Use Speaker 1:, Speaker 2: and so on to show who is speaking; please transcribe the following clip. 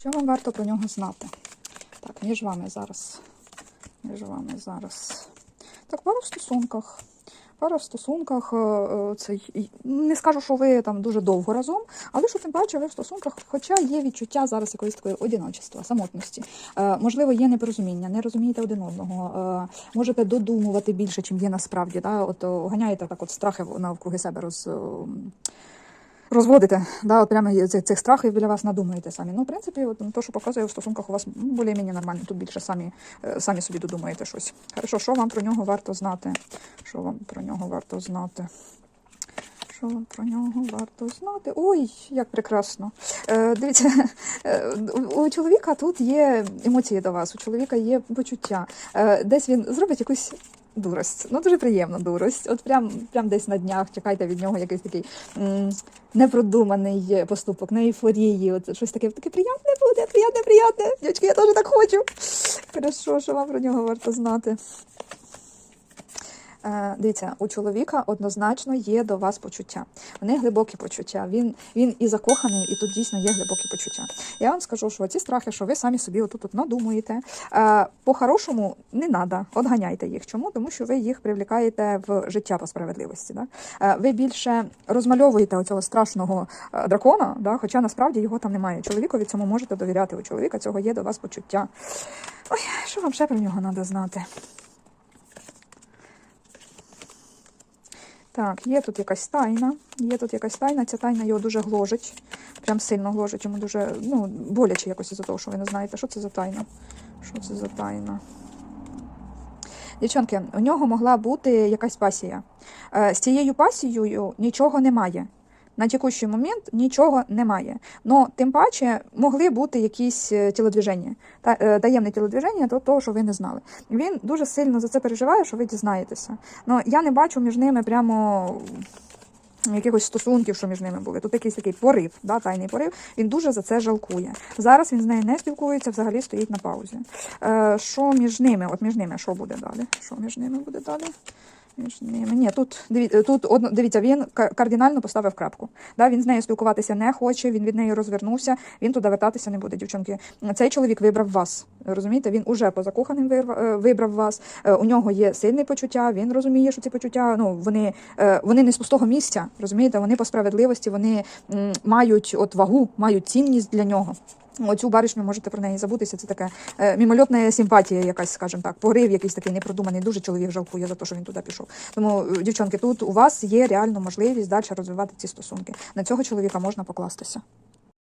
Speaker 1: Що вам варто про нього знати? Так, між вами зараз. Між вами зараз. Так, пара в стосунках. Пара в стосунках, е, е, це не скажу, що ви там дуже довго разом, але що тим паче ви в стосунках, хоча є відчуття зараз якоїсь такої одиночества, самотності. Е, можливо, є непорозуміння, не розумієте один одного. Можете додумувати більше, чим є насправді. Да? От ганяєте так, от страхи навкруги себе роз. Розводите, да, от прямо цих, страхів біля вас надумаєте самі. Ну, в принципі, от, ну, то, що показує в стосунках у вас більш-менш нормально, тут більше самі, е, самі собі додумаєте щось. Хорошо, що вам про нього варто знати? Що вам про нього варто знати? Що вам про нього варто знати? Ой, як прекрасно. Е, дивіться, е, у чоловіка тут є емоції до вас, у чоловіка є почуття. Е, десь він зробить якусь дурость. Ну, дуже приємна дурость. От прям, прям десь на днях чекайте від нього якийсь такий м, непродуманий поступок, не ейфорії. От щось таке, таке приємне буде, приємне, приємне. Дівчатки, я теж так хочу. Хорошо, що вам про нього варто знати. Е, Дивіться, у чоловіка однозначно є до вас почуття. Вони глибокі почуття. Він, він і закоханий, і тут дійсно є глибокі почуття. Я вам скажу, що ці страхи, що ви самі собі отут от надумуєте, е, по-хорошому не треба, отганяйте їх. Чому? Тому що ви їх привлікаєте в життя по справедливості. Да? Е, Ви більше розмальовуєте оцього страшного дракона, да? хоча насправді його там немає. Чоловікові цьому можете довіряти. У чоловіка цього є до вас почуття. Ой, що вам ще про нього треба знати? Так, є тут якась тайна. Є тут якась тайна. Ця тайна його дуже гложить. Прям сильно гложить. Йому дуже ну, боляче якось із-за того, що ви не знаєте, що це за тайна. Що це за тайна? Дівчонки, у нього могла бути якась пасія. Е, З цією пасією нічого немає. На текущий момент нічого немає. Но тим паче могли бути якісь е, тілодвіження, та, е, таємне тілодвіження до того, що ви не знали. Він дуже сильно за це переживає, що ви дізнаєтеся. Ну я не бачу між ними прямо якихось стосунків, що між ними були. Тут якийсь такий порив, да, тайний порив. Він дуже за це жалкує. Зараз він з нею не спілкується, взагалі стоїть на паузі. Е, що між ними? От між ними що буде далі? Що між ними буде далі? Між ними. Ні, тут дивіться, тут одно, дивіться, він ка- кардинально поставив крапку. Да, він з нею спілкуватися не хоче, він від неї розвернувся, він туди вертатися не буде. Дівчонки, цей чоловік вибрав вас. Розумієте, він уже по закоханим е, вибрав вас. Е, У нього є сильне почуття. Він розуміє, що ці почуття ну вони, е, вони не з пустого місця. Розумієте, вони по справедливості, вони мають от вагу, мають цінність для нього. Оцю баришню можете про неї забутися. Це така е, мімольотна симпатія, якась, скажімо так, порив, якийсь такий непродуманий. Дуже чоловік жалкує за те, що він туди пішов. Тому, е, дівчонки, тут у вас є реальна можливість далі розвивати ці стосунки. На цього чоловіка можна покластися.